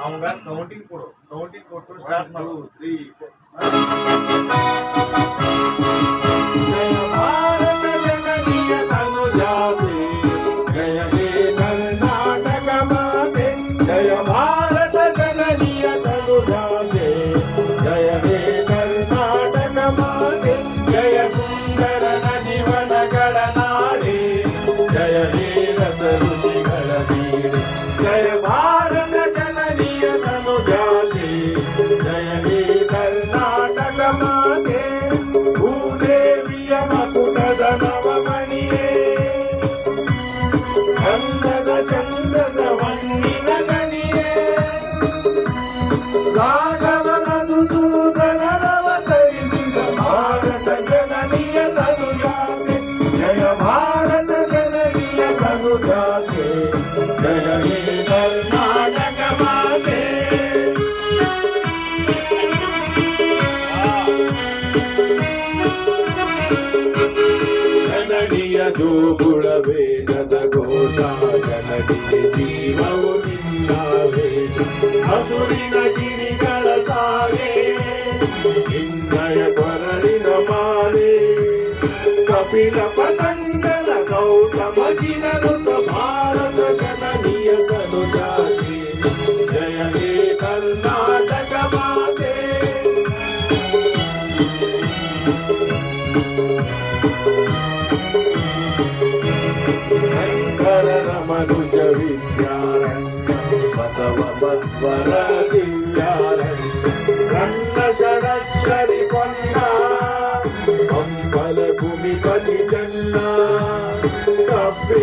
అవును కౌంటింగ్ కూడా కౌంటింగ్ కొట్టు స్టార్ట్ టూ త్రీ ಜಯ ಹೇ ಕರ್ನಾಟಕ ಮಾತೆ ಜನನಿಯ ಜೋಗುಳ ವೇದದ ಘೋಷ ಜನನಿಗೆ ಜೀವವು ನಿನ್ನ ವೇದ ಹಸುರಿನ ಗಿರಿಗಳ ಸಾಗೆ ನಿನ್ನಯ ಕೊರಳಿನ ಮಾಲೆ ಕಪಿಲ ಪತಂಗನ ಗೌತಮ ಗಿರನುತ ಭಾರತ మనుజ విద్యారణ్య బసవ బద్వర దివ్యారణ్య రన్న షడశ్వరి కొన్న పంపల భూమిపతి జన్న. కప్పి